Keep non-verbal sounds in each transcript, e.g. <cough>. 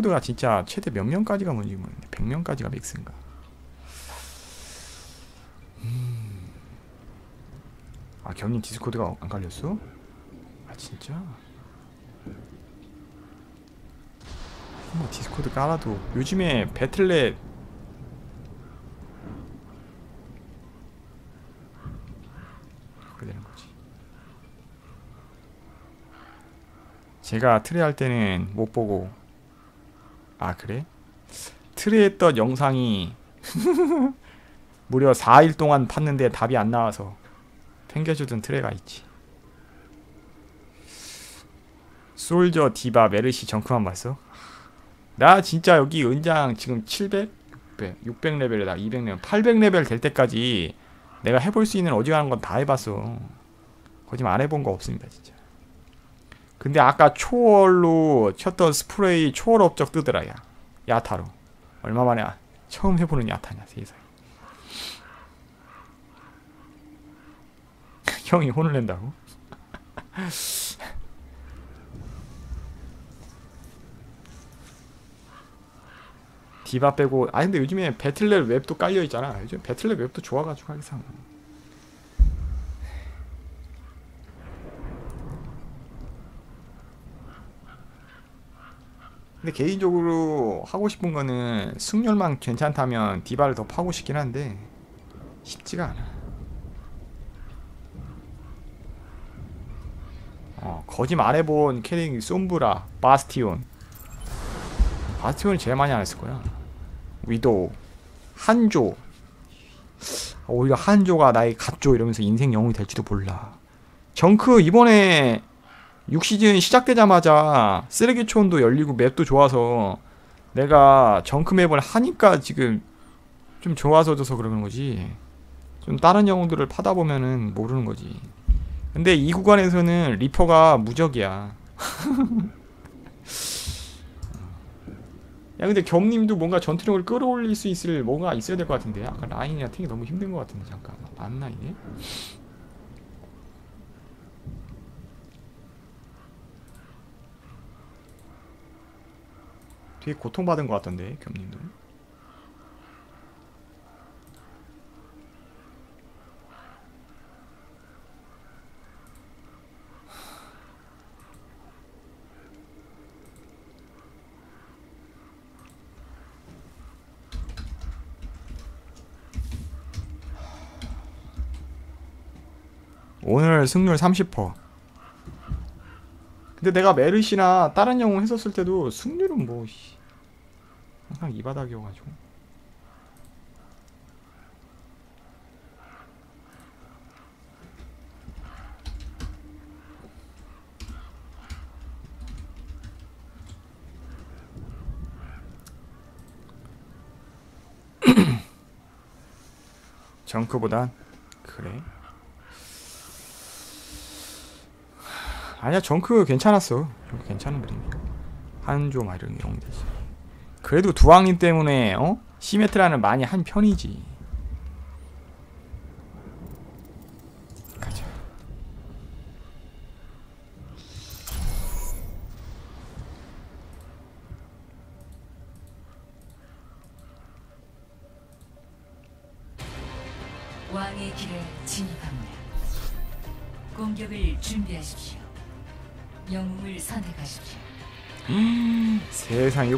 디스코드가 진짜 최대 몇 명까지가 뭔지 모르겠네 100명까지가 맥스인가 음. 아 견님 디스코드가 안 깔렸어? 아 진짜? 뭐 디스코드 깔아도 요즘에 배틀넷 그렇게 되는 거지 제가 트레 할 때는 못 보고 아 그래? 트레 했던 영상이 무려 4일 동안 팠는데 답이 안 나와서 탱겨주던 트레가 있지 솔저 디바 메르시 정크만 봤어? 나 진짜 여기 은장 지금 700? 600, 600레벨에다 200레벨 800레벨 될 때까지 내가 해볼 수 있는 어지간한 건 다 해봤어 거짓말 안 해본 거 없습니다 진짜 근데 아까 초월로 쳤던 스프레이 초월 업적 뜨더라 야. 야타로. 얼마 만에 아- 처음 해보는 야타냐 세상에. <laughs> 형이 혼을 낸다고? <laughs> 디바 빼고 아 근데 요즘에 배틀넷 웹도 깔려 있잖아. 요즘 배틀넷 웹도 좋아가지고 항상 근데 개인적으로 하고 싶은 거는 승률만 괜찮다면 디바를 더 파고 싶긴 한데 쉽지가 않아. 어, 거짓 안 해본 캐릭 솜브라, 바스티온. 바스티온이 제일 많이 안 했을 거야. 위도우, 한조. 오히려 한조가 나의 갑조 이러면서 인생 영웅이 될지도 몰라. 정크 이번에 6시즌 시작되자마자 쓰레기촌도 열리고 맵도 좋아서 내가 정크 맵을 하니까 지금 좀 좋아서져서 그러는 거지. 좀 다른 영웅들을 파다 보면은 모르는 거지. 근데 이 구간에서는 리퍼가 무적이야. <laughs> 야 근데 겸님도 뭔가 전투력을 끌어올릴 수 있을 뭔가 있어야 될 것 같은데. 아까 라인이나 탱이 너무 힘든 것 같은데 잠깐. 맞나 이게? 되게 고통받은 것 같던데 겸님도 오늘 승률 30% 근데 내가 메르시나 다른 영웅 했었을 때도 승률은 뭐 씨, 항상 이 바닥이어가지고. <clears throat> 정크보단 그래 아니야 정크 괜찮았어. 정크 괜찮은 그림이야 한조 막 이런 되지 그래도 두왕님 때문에 어? 시메트라는 많이 한 편이지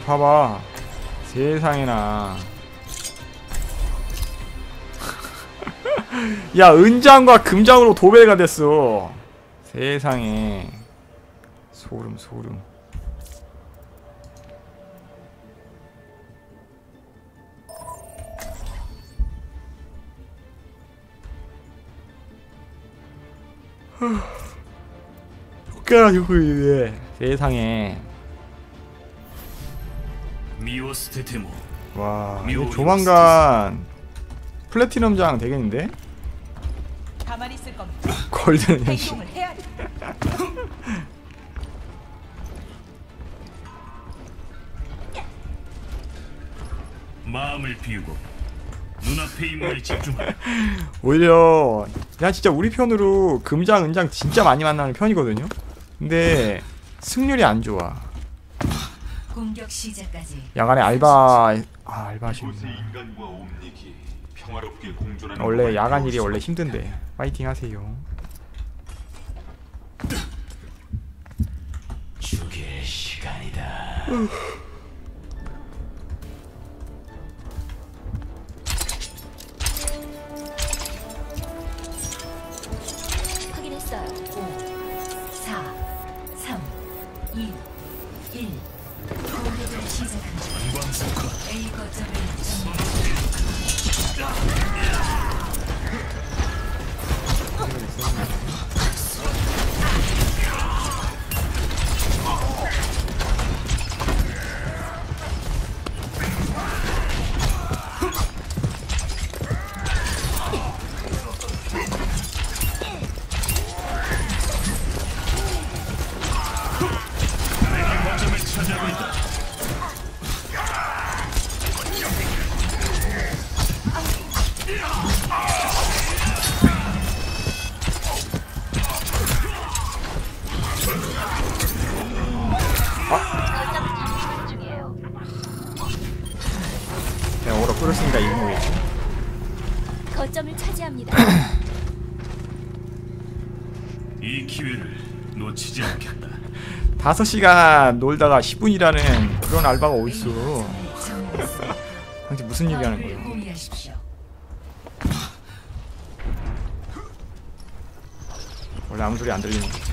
봐봐. 세상에나. <laughs> 야 은장과 금장으로 도배가 됐어. 세상에. 소름 소름. <gasps> 효과라 효과에 세상에. 와 이거 조만간 플래티넘장 되겠는데? <laughs> 골든 현실. 마음을 비우고 눈앞의 임무에 집중하라. <laughs> 오히려 야 진짜 우리 편으로 금장 은장 진짜 많이 만나는 편이거든요. 근데 승률이 안 좋아 공격 시작까지 야간에 알바 아 알바 이곳의 하시는 인간과 옴닉이 평화롭게 공존하는 원래 야간 일이 원래 수 힘든데. 파이팅 하세요. 죽일 시간이다. 5시간 놀다가 10분이라는 그런 알바가 어딨어. 당신 무슨 얘기 하는 화물을 거야? 원래 아무 소리 안 들리는 거.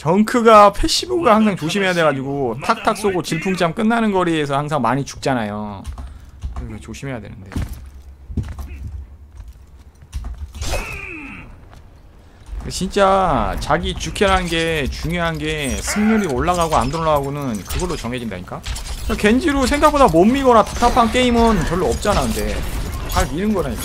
정크가 패시브가 항상 조심해야 돼가지고 탁탁 쏘고 질풍참 끝나는 거리에서 항상 많이 죽잖아요. 조심해야 되는데. 진짜 자기 주캐라는 게 중요한 게 승률이 올라가고 안 올라가고는 그걸로 정해진다니까. 겐지로 생각보다 못 미거나 답답한 게임은 별로 없잖아 근데 잘 미는 거라니까.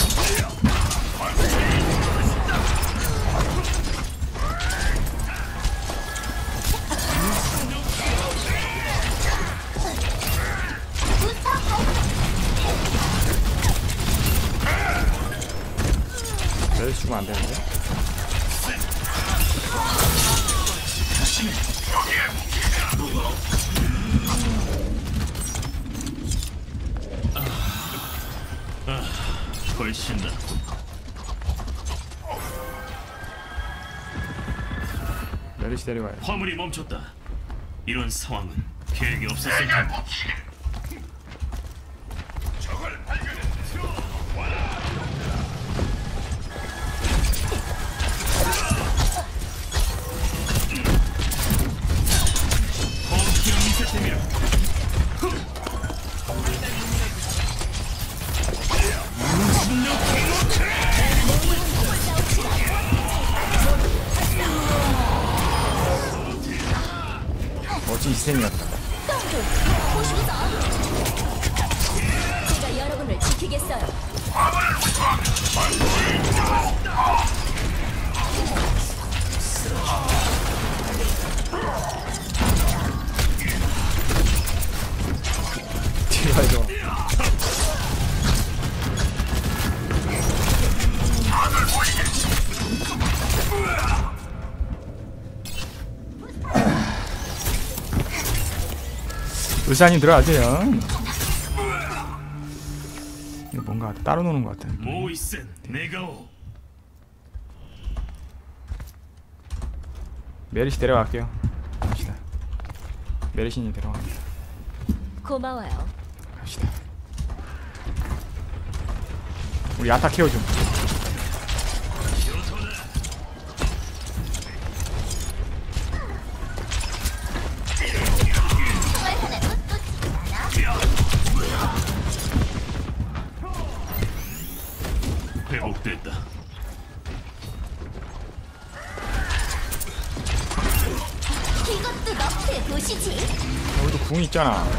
데려가야 돼. 화물이 멈췄다. 이런 상황은 계획이 없었을 텐데. 의사님 들어가세요. 뭔가 따로 노는 것 같아. 모이센 네가오 메리시 데려갈게요. 메르신이 들어갑니다. 고마워요. 갑시다. 우리 야타 케어 좀. 됐다. 이것도 너프에 보시지. 여기도 궁 있잖아. 않아요.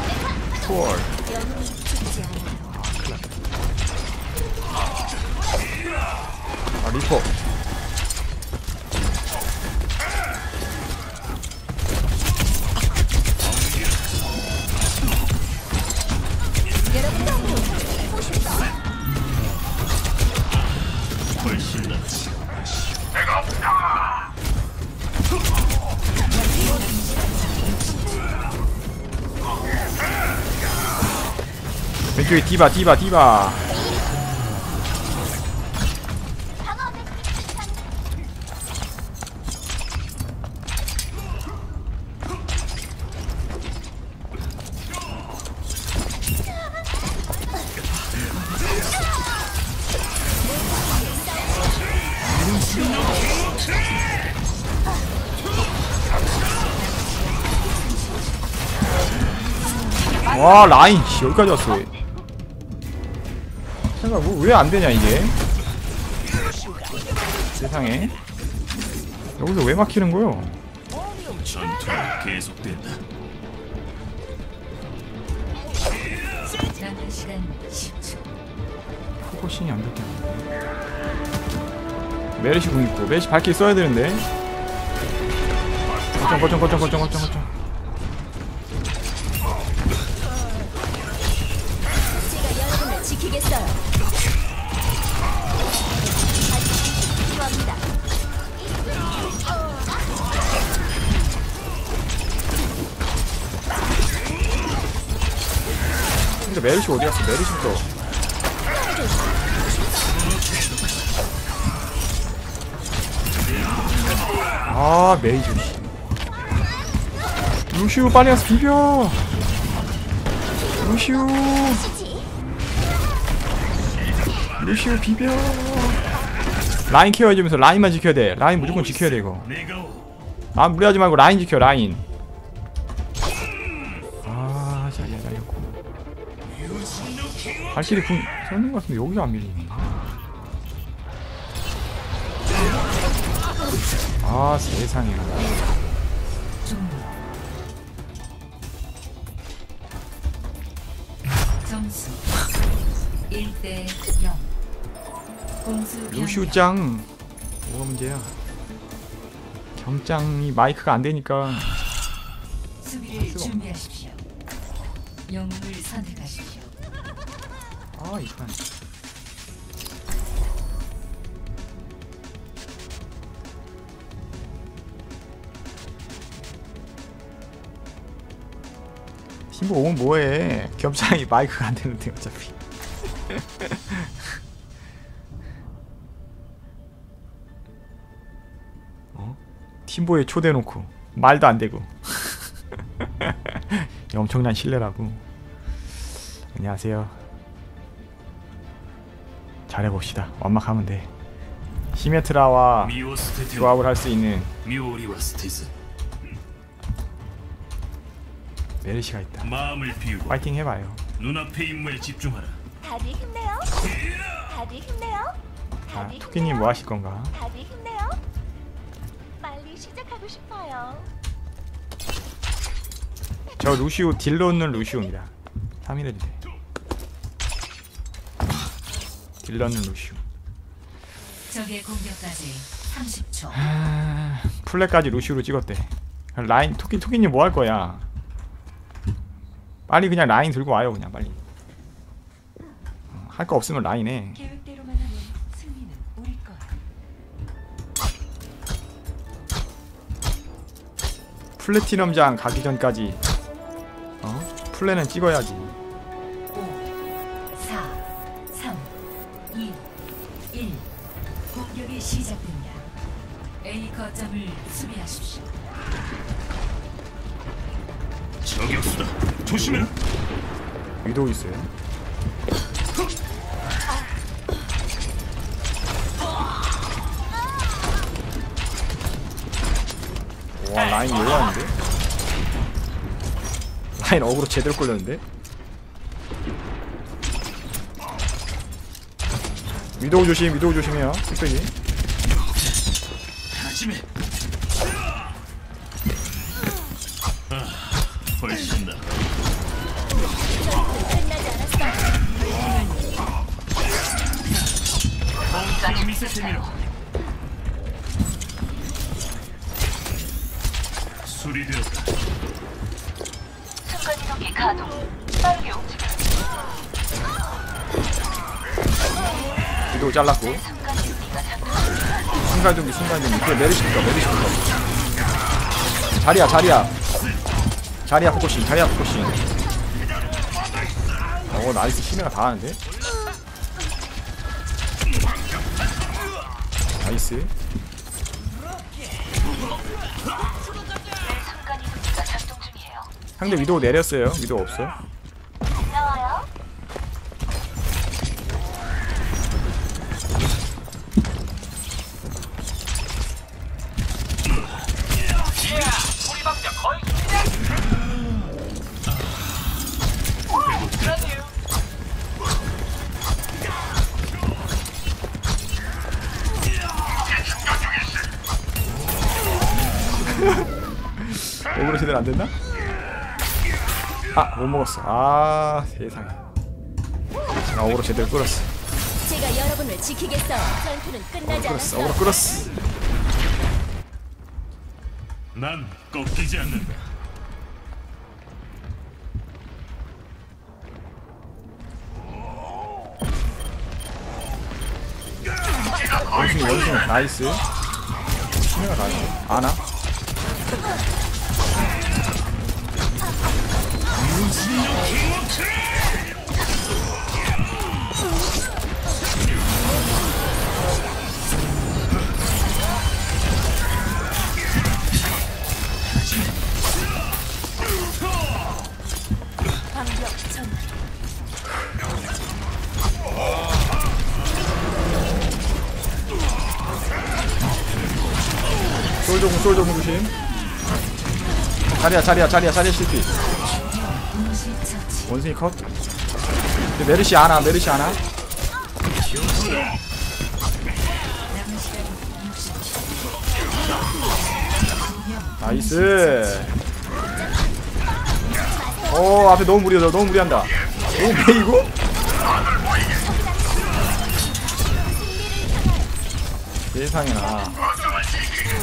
아 리퍼. 왼쪽에 디바 디바 디바. 와 라인 씨, 여기까지 왔어. 생각 뭐왜안 되냐 이게? 세상에. 여기서 왜 막히는 거요? 전투는 계속된다. 남은 시간 10초. 포커싱이 안 됐다. 메르시 궁 있고 메르시 발길 써야 되는데. 거점 거점 거점 거점 거점 거점. 지키겠어요. 메르시 어디 갔어? 메르시부터. 아 메이저 씨. 루시우 빨리 와서 비벼. 루시우. 루시우 비벼. 라인 케어 해주면서 라인만 지켜야 돼. 라인 무조건 지켜야 돼 이거. 아 무리하지 말고 라인 지켜 라인. 발길이 궁 썼는 것 같은데 여기서 안 밀리네. 아 세상에. 점수 1대 0. 공수 변경. 루시우짱 뭐가 문제야? 경짱이 마이크가 안 되니까 수비를 준비하십시오. 영웅을 선택하십시오. 아 이판. 팀보 오면 뭐해? 겸장이 마이크가 안 되는데 어차피. <laughs> 어? 팀보에 초대놓고 말도 안 되고. <laughs> 엄청난 신뢰라고. 안녕하세요. 잘해봅시다. 완막하면 돼. 시메트라와 미오스테테 조합을 할 수 있는 메르시가 있다. 마음을 비우고 파이팅 해봐요. 눈앞의 임무에 집중하라. 다들 힘내요. 다들 힘내요. 아, 토끼님. 뭐 하실 건가? 다들 힘내요. 빨리 시작하고 싶어요. 저 루시우 딜러는 루시우입니다. 3일해도 돼. 딜러는 루시우. 적의 공격까지 30초. 아, 플랫까지 루시우로 찍었대. 라인 토끼 토끼님 뭐 할 거야? 빨리 그냥 라인 들고 와요 그냥 빨리. 할거 없으면 라인해. 거야. 플래티넘장 가기 전까지 어? 플랜은 찍어야지. 위도 있어요. 와 라인 열렸는데? 라인 어그로 제대로 끌렸는데? 위도우 조심 위도우 조심해요 뚝배기. 아, 훨씬 나. 위도우 잘랐고. 순간동기 순간동기. 그래 메리시부터 메리시부터 자리야 자리야. 자리야 포커싱 자리야 포커싱. 어 나이스. 심해가 다 하는데 나이스. 상대 위도우 내렸어요. 위도우 없어 <laughs> 오그로 제대로 안 됐나? 아, 못 먹었어. 아, 세상에. 나 오그로 제대로 끌었어. 제가 여러분을 지키겠어요. 전투는 끝나지 않았어요. 오그로 끌었어. 난 꺾이지 않는다. 원숭이, 원숭이, 나이스. 심해가 나이스. 아나? 솔조공, 솔조공 조심. 자리야, 자리야, 자리야, 자리야 실패. 원숭이 컷. 메르시 아나, 메르시 아나. 남은 시간 60초. 나이스. 오, 앞에 너무 무리하다, 너무 무리한다. 오, 베이고? 세상에나.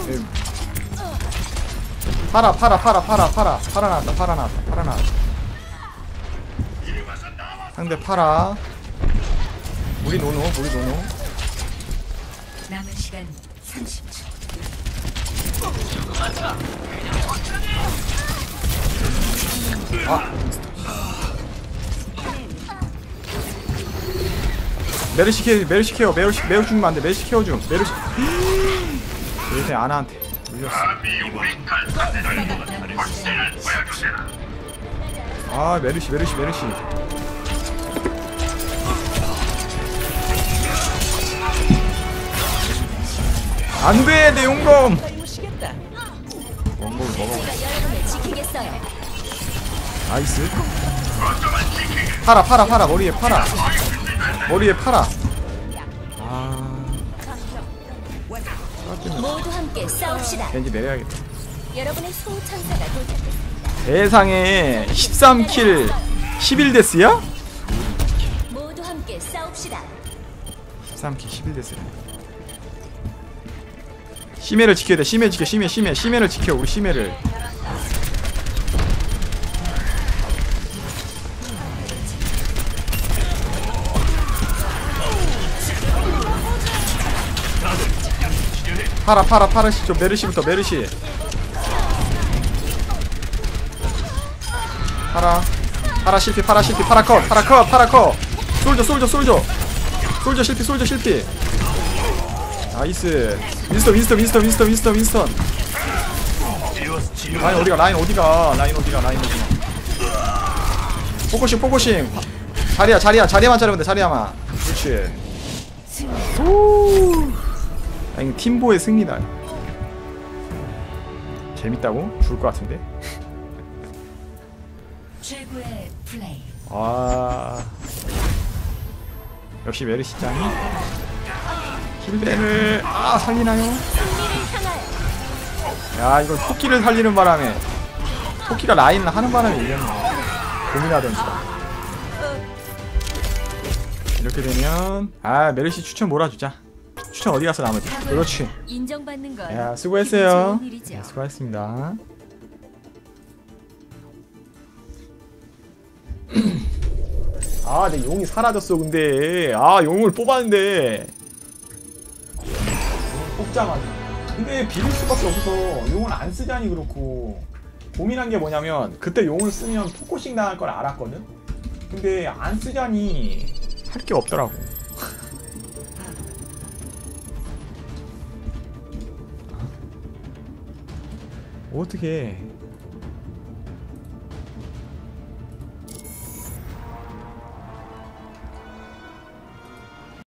예. 팔아, 팔아, 팔아, 팔아, 팔아. 팔아 나왔다, 팔아 나왔다, 팔아 나왔다. 상대 팔아. 우리 노노, 우리 노노. 남은 시간 30초. 아. 메르시 케어, 메르시 케어, 메르시, 메르시 주면 안 돼. 메르시 케어 좀. 메르시. <gasps> 세상에 아나한테 물렸어. 아, 메르시, 메르시, 메르시. 안 돼, 내 용검. 원검을 먹어. 나이스. 팔아, 팔아, 팔아. 머리에 팔아. 머리에 팔아. 아, 모두 함께 싸웁시다. 왠지 내려야겠다. 여러분의 소천사가 도착했습니다. 세상에 13킬 11데스야? 모두 함께 싸웁시다. 13킬 11데스래. 심해를 지켜야 돼. 심해 지켜. 심해, 심해, 심해를 지켜. 우리 심해를. 파라 파라 파라시 좀 메르시부터 메르시 파라 파라 실패 파라 실패 파라 컷 파라 컷 파라 컷 솔져 솔져 솔져 솔져 실패 솔져 실패 나이스. 윈스턴 윈스턴 윈스턴 윈스턴 윈스턴 윈스턴. 라인 어디가 라인 어디가 라인 어디가 라인 어디가. 포커싱 포커싱. 자리야 자리야 자리야만 자르면 돼 자리야만. 그렇지. 오. 아, 이거 팀보의 승리다 재밌다고? 죽을 것 같은데. 아. 역시 메르시 짱이 힐벤을 아 살리나요? 야 이거 토끼를 살리는 바람에 토끼가 라인 하는 바람에 이겼네. 고민하던 중 이렇게 되면 아 메르시 추천 몰아주자. 추천 어디 가서 나머지? 그렇지. 인정받는 야 수고했어요. 일이죠. 네, 수고하셨습니다. <clears throat> 아, 내 용이 사라졌어, 근데. 아, 용을 뽑았는데. 뽑자마자. 근데 비빌 수밖에 없어. 용을 안 쓰자니 그렇고. 고민한 게 뭐냐면, 그때 용을 쓰면 포커싱 당할 걸 알았거든? 근데 안 쓰자니 할 게 없더라고. <laughs> 어떻게